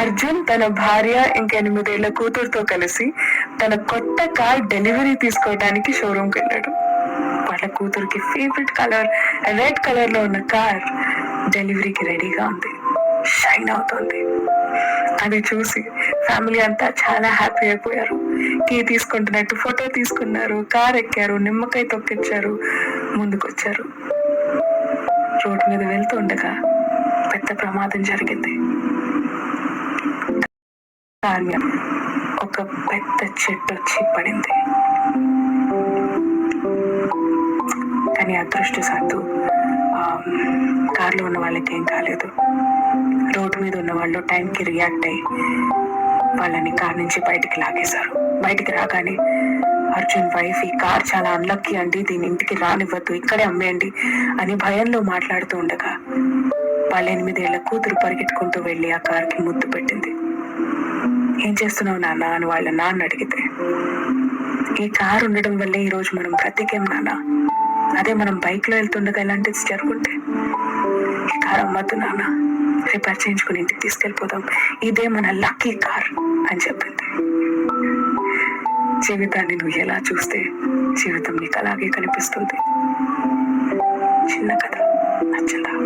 అర్జున్ తన భార్య ఇంకెనిమిదేళ్ళ కూతురుతో కలిసి తన కొత్త కార్ డెలివరీ తీసుకోవడానికి షోరూమ్కి వెళ్ళాడు. వాళ్ళ కూతురికి ఫేవరెట్ కలర్ రెడ్ కలర్లో ఉన్న కార్ డెలివరీకి రెడీగా ఉంది. షైన్ అవుతుంది. అది చూసి ఫ్యామిలీ అంతా చాలా హ్యాపీ అయిపోయారు. కీ తీసుకుంటున్నట్టు ఫోటో తీసుకున్నారు. కార్ ఎక్కారు. నిమ్మకాయ తొక్కిచ్చారు. ముందుకొచ్చారు. రోడ్డు మీద వెళ్తూ ఉండగా పెద్ద ప్రమాదం జరిగింది. ధాన్యం ఒక పెద్ద చెట్టు వచ్చి పడింది. కానీ అదృష్ట సాధు కార్లో ఉన్న వాళ్ళకి ఏం కాలేదు. రోడ్డు మీద ఉన్న వాళ్ళు టైంకి రియాక్ట్ అయ్యి వాళ్ళని కార్ నుంచి బయటికి లాగేశారు. బయటికి రాగానే అర్జున్ వైఫ్ ఈ కార్ చాలా అన్లక్కీ అండి. దీని ఇంటికి రానివ్వద్దు. ఇక్కడే అమ్మేయండి అని భయంలో మాట్లాడుతూ ఉండగా వాళ్ళ ఎనిమిదేళ్ళ కూతురు పరిగెట్టుకుంటూ వెళ్ళి ఆ కార్కి ముద్దు పెట్టింది. ఏం చేస్తున్నావు నాన్న అని వాళ్ళ నాన్న అడిగితే ఈ కారు ఉండడం వల్లే ఈరోజు మనం బ్రతికేం నాన్న. అదే మనం బైక్లో వెళ్తుండగా ఇలాంటిది జరుగుంటే ఈ కారు అమ్మద్దు నాన్న. రిపేర్ చేయించుకుని ఇంటికి తీసుకెళ్ళిపోదాం. ఇదే మన లక్కీ కార్ అని చెప్పింది. జీవితాన్ని నువ్వు ఎలా చూస్తే జీవితం నీకు అలాగే కనిపిస్తుంది. చిన్న కథ నచ్చిందా?